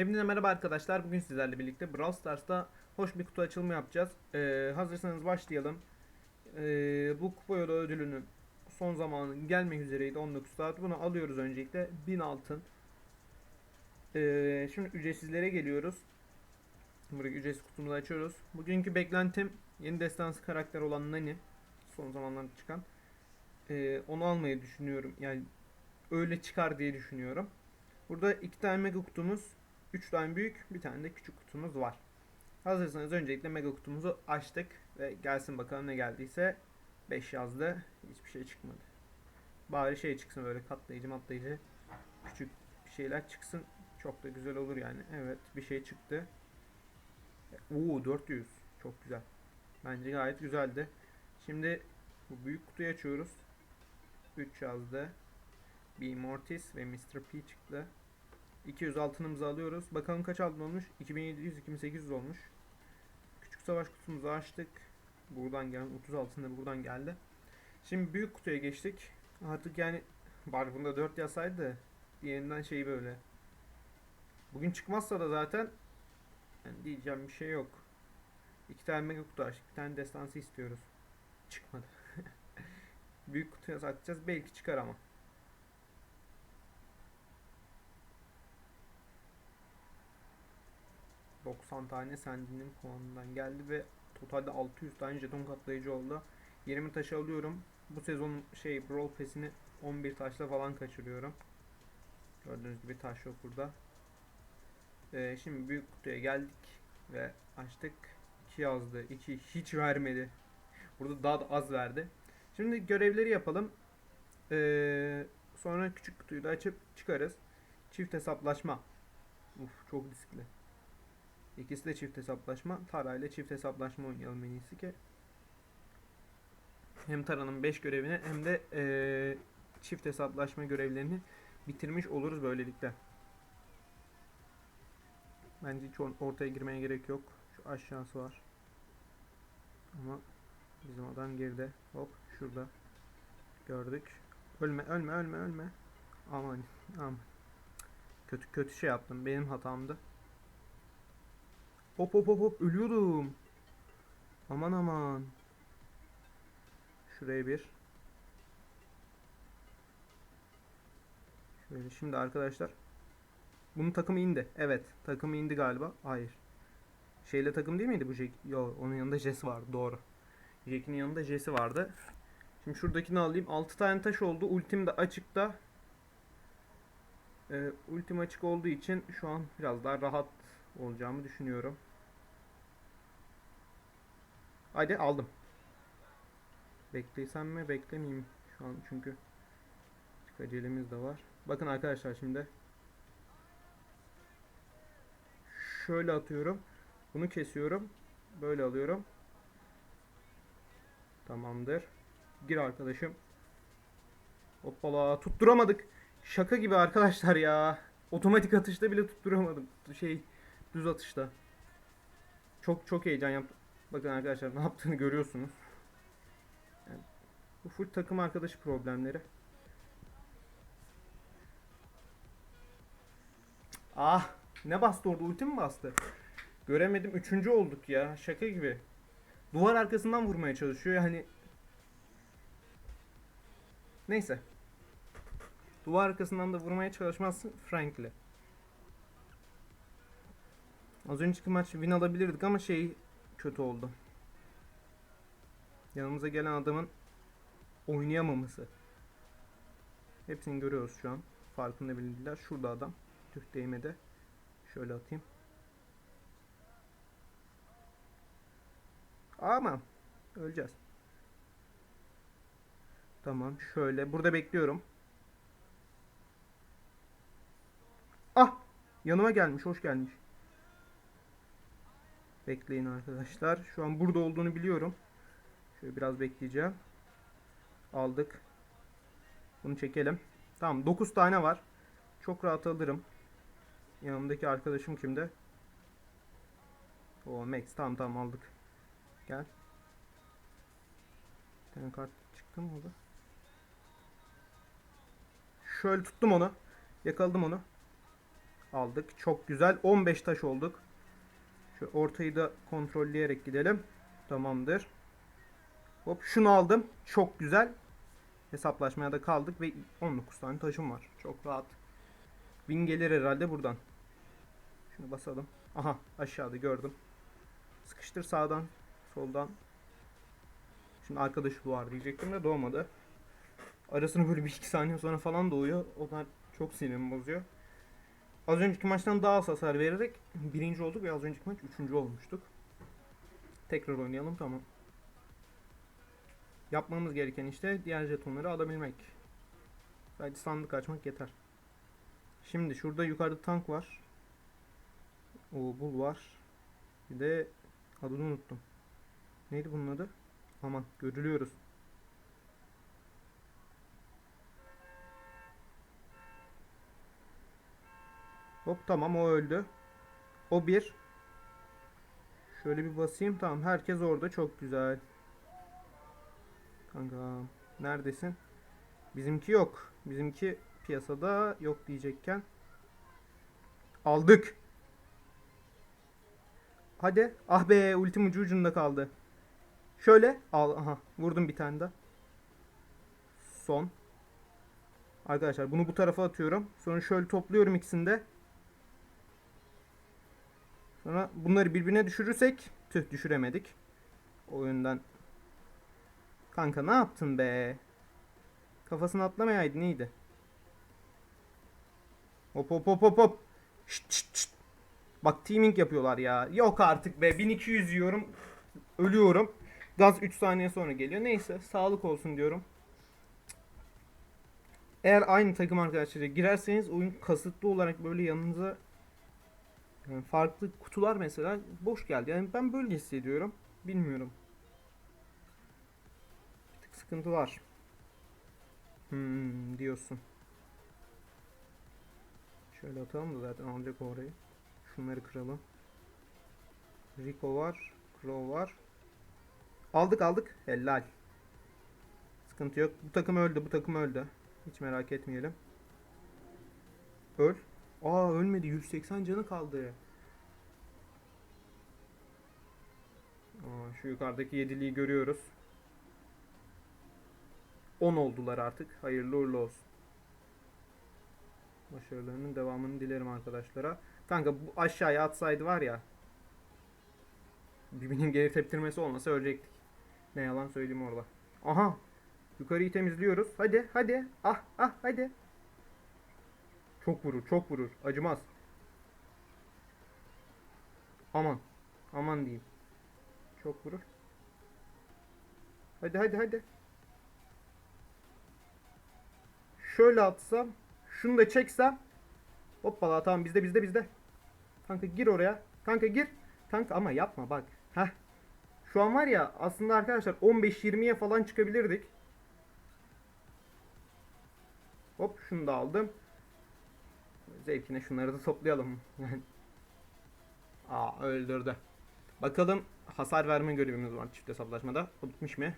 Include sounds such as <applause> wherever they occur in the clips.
Hepinize merhaba arkadaşlar. Bugün sizlerle birlikte Brawl Stars'ta hoş bir kutu açılımı yapacağız. Ee, hazırsanız başlayalım. Ee, bu kupa yolu ödülünün son zamanı gelmek üzereydi 19 saat. Bunu alıyoruz öncelikle. 1000 altın. Ee, şimdi ücretsizlere geliyoruz. Burayı ücretsiz kutumuzu açıyoruz. Bugünkü beklentim yeni destansı karakter olan Nani. Son zamanlarda çıkan. Ee, onu almayı düşünüyorum. Yani öyle çıkar diye düşünüyorum. Burada iki tane mega kutumuz, üç tane büyük, bir tane de küçük kutumuz var. Hazırsanız öncelikle mega kutumuzu açtık ve gelsin bakalım ne geldiyse 5 yazdı. Hiçbir şey çıkmadı. Bari şey çıksın böyle katlayıcı matlayıcı küçük bir şeyler çıksın. Çok da güzel olur yani. Evet bir şey çıktı. Oo 400. Çok güzel. Bence gayet güzeldi. Şimdi bu büyük kutuyu açıyoruz. 3 yazdı. B Mortis ve Mr. P çıktı. 200 altınımızı alıyoruz. Bakalım kaç altın olmuş? 2700 2800 olmuş. Küçük savaş kutumuzu açtık. Buradan gelen 30 altın da buradan geldi. Şimdi büyük kutuya geçtik. Artık yani bari bunda 4 yazsaydı diğerinden şey böyle. Bugün çıkmazsa da zaten yani diyeceğim bir şey yok. İki tane mega kutu açtık. Bir tane destansı istiyoruz. Çıkmadı. <laughs> büyük kutuya satacağız. Belki çıkar ama. ...90 tane sendinin puanından geldi ve totalde 600 tane jeton katlayıcı oldu. 20 taşı alıyorum. Bu sezon şey Brawl Pass'ini 11 taşla falan kaçırıyorum. Gördüğünüz gibi taş yok burada. Ee, şimdi büyük kutuya geldik ve açtık. 2 yazdı. 2 hiç vermedi. Burada daha da az verdi. Şimdi görevleri yapalım. Ee, sonra küçük kutuyu da açıp çıkarız. Çift hesaplaşma. Uf çok riskli. İkisi de çift hesaplaşma. Tara ile çift hesaplaşma oynayalım en iyisi ki. Hem Tara'nın 5 görevini hem de ee, çift hesaplaşma görevlerini bitirmiş oluruz böylelikle. Bence hiç or- ortaya girmeye gerek yok. Şu aşağısı var. Ama bizim adam geride. Hop şurada. Gördük. Ölme ölme ölme ölme. Aman aman. Kötü kötü şey yaptım. Benim hatamdı. Hop hop hop hop ölüyordum. Aman aman. Şuraya bir. Şöyle şimdi arkadaşlar. Bunun takımı indi. Evet. Takımı indi galiba. Hayır. Şeyle takım değil miydi bu Jack? Yo onun yanında Jesse vardı. Doğru. Jack'in yanında Jesse vardı. Şimdi şuradakini alayım. 6 tane taş oldu. Ultim de açıkta. Ee, ultim açık olduğu için şu an biraz daha rahat olacağımı düşünüyorum. Haydi aldım. Beklesem mi beklemeyeyim şu an çünkü acelemiz de var. Bakın arkadaşlar şimdi şöyle atıyorum. Bunu kesiyorum. Böyle alıyorum. Tamamdır. Gir arkadaşım. Hoppala tutturamadık. Şaka gibi arkadaşlar ya. Otomatik atışta bile tutturamadım. Şey düz atışta. Çok çok heyecan yaptım. Bakın arkadaşlar ne yaptığını görüyorsunuz. Yani, bu full takım arkadaşı problemleri. Ah ne bastı orada ulti mi bastı? Göremedim üçüncü olduk ya şaka gibi. Duvar arkasından vurmaya çalışıyor yani. Neyse. Duvar arkasından da vurmaya çalışmazsın Frank'le. Az önceki maç win alabilirdik ama şey kötü oldu. Yanımıza gelen adamın oynayamaması. Hepsini görüyoruz şu an. Farkında bildiler. Şurada adam. Tüh değmedi. Şöyle atayım. Ama öleceğiz. Tamam şöyle. Burada bekliyorum. Ah! Yanıma gelmiş. Hoş gelmiş. Bekleyin arkadaşlar. Şu an burada olduğunu biliyorum. Şöyle biraz bekleyeceğim. Aldık. Bunu çekelim. Tamam 9 tane var. Çok rahat alırım. Yanımdaki arkadaşım kimde? O Max tamam tamam aldık. Gel. Bir kart çıktı mı orada? Şöyle tuttum onu. Yakaladım onu. aldık. Çok güzel. 15 taş olduk. Şu ortayı da kontrolleyerek gidelim. Tamamdır. Hop şunu aldım. Çok güzel. Hesaplaşmaya da kaldık ve 19 tane taşım var. Çok rahat. Win gelir herhalde buradan. Şunu basalım. Aha aşağıda gördüm. Sıkıştır sağdan, soldan. Şimdi arkadaşı doğar diyecektim de doğmadı. Arasını böyle bir iki saniye sonra falan doğuyor. Onlar çok sinirimi bozuyor. Az önceki maçtan daha az hasar vererek birinci olduk ve az önceki maç üçüncü olmuştuk. Tekrar oynayalım tamam. Yapmamız gereken işte diğer jetonları alabilmek. Sadece sandık açmak yeter. Şimdi şurada yukarıda tank var. O bul var. Bir de adını unuttum. Neydi bunun adı? Aman görülüyoruz. Hop tamam o öldü. O bir. Şöyle bir basayım tamam herkes orada çok güzel. Kanka neredesin? Bizimki yok. Bizimki piyasada yok diyecekken. Aldık. Hadi. Ah be ultim ucu ucunda kaldı. Şöyle. Al. Aha. Vurdum bir tane daha. Son. Arkadaşlar bunu bu tarafa atıyorum. Sonra şöyle topluyorum ikisini de. Sonra bunları birbirine düşürürsek tüh düşüremedik. O yönden. Kanka ne yaptın be? Kafasını atlamayaydın iyiydi. Hop hop hop hop hop. Şşt şşt şşt. Bak teaming yapıyorlar ya. Yok artık be. 1200 yiyorum. Ölüyorum. Gaz 3 saniye sonra geliyor. Neyse sağlık olsun diyorum. Eğer aynı takım arkadaşları girerseniz oyun kasıtlı olarak böyle yanınıza farklı kutular mesela boş geldi. Yani ben böyle hissediyorum. Bilmiyorum. Bir tık sıkıntı var. Hmm, diyorsun. Şöyle atalım da zaten alacak orayı. Şunları kıralım. Rico var. Crow var. Aldık aldık. Helal. Sıkıntı yok. Bu takım öldü. Bu takım öldü. Hiç merak etmeyelim. Öl. Aa ölmedi. 180 canı kaldı. Aa, şu yukarıdaki yediliği görüyoruz. 10 oldular artık. Hayırlı uğurlu olsun. Başarılarının devamını dilerim arkadaşlara. Kanka bu aşağıya atsaydı var ya. Birbirinin geri teptirmesi olmasa ölecektik. Ne yalan söyleyeyim orada. Aha. Yukarıyı temizliyoruz. Hadi hadi. Ah ah hadi. Çok vurur çok vurur. Acımaz. Aman. Aman diyeyim. Çok vurur. Hadi hadi hadi. Şöyle atsam. Şunu da çeksem. Hoppala tamam bizde bizde bizde. Kanka gir oraya. Kanka gir. Kanka ama yapma bak. Heh. Şu an var ya aslında arkadaşlar 15-20'ye falan çıkabilirdik. Hop şunu da aldım. Zevkine şunları da toplayalım. <laughs> Aa öldürdü. Bakalım hasar verme görevimiz var çift hesaplaşmada. O bitmiş mi?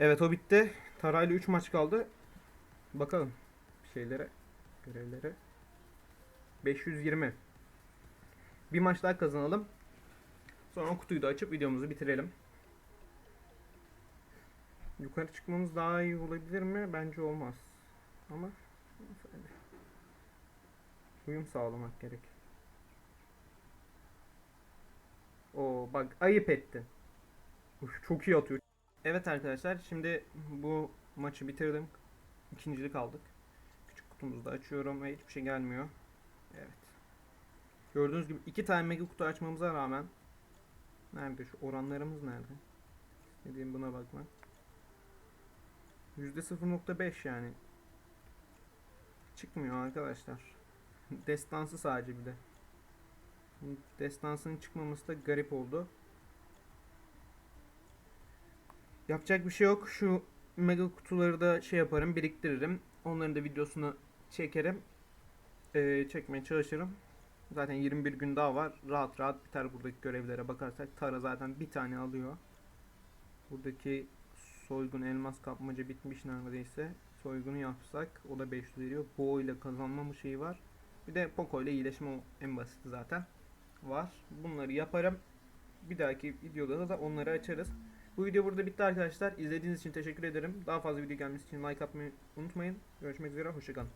Evet o bitti. Tarayla 3 maç kaldı. Bakalım şeylere, görevlere. 520. Bir maç daha kazanalım. Sonra o kutuyu da açıp videomuzu bitirelim. Yukarı çıkmamız daha iyi olabilir mi? Bence olmaz. Ama uyum sağlamak gerek. O bak ayıp ettin. Uf, çok iyi atıyor. Evet arkadaşlar şimdi bu maçı bitirdim. İkincilik aldık. Küçük kutumuzu da açıyorum ve hiçbir şey gelmiyor. Evet. Gördüğünüz gibi iki tane mega kutu açmamıza rağmen Nerede şu oranlarımız nerede? Dediğim buna bakmak. %0.5 yani. Çıkmıyor arkadaşlar. <laughs> Destansı sadece bir de. Destansının çıkmaması da garip oldu. Yapacak bir şey yok. Şu mega kutuları da şey yaparım, biriktiririm. Onların da videosunu çekerim. Ee, çekmeye çalışırım. Zaten 21 gün daha var. Rahat rahat biter buradaki görevlere bakarsak. Tara zaten bir tane alıyor. Buradaki soygun elmas kapmaca bitmiş neredeyse. soygunu yapsak o da 500 veriyor. Bo ile kazanma mı şeyi var. Bir de Poco ile iyileşme en basiti zaten var. Bunları yaparım. Bir dahaki videoda da onları açarız. Bu video burada bitti arkadaşlar. İzlediğiniz için teşekkür ederim. Daha fazla video gelmesi için like atmayı unutmayın. Görüşmek üzere. Hoşçakalın.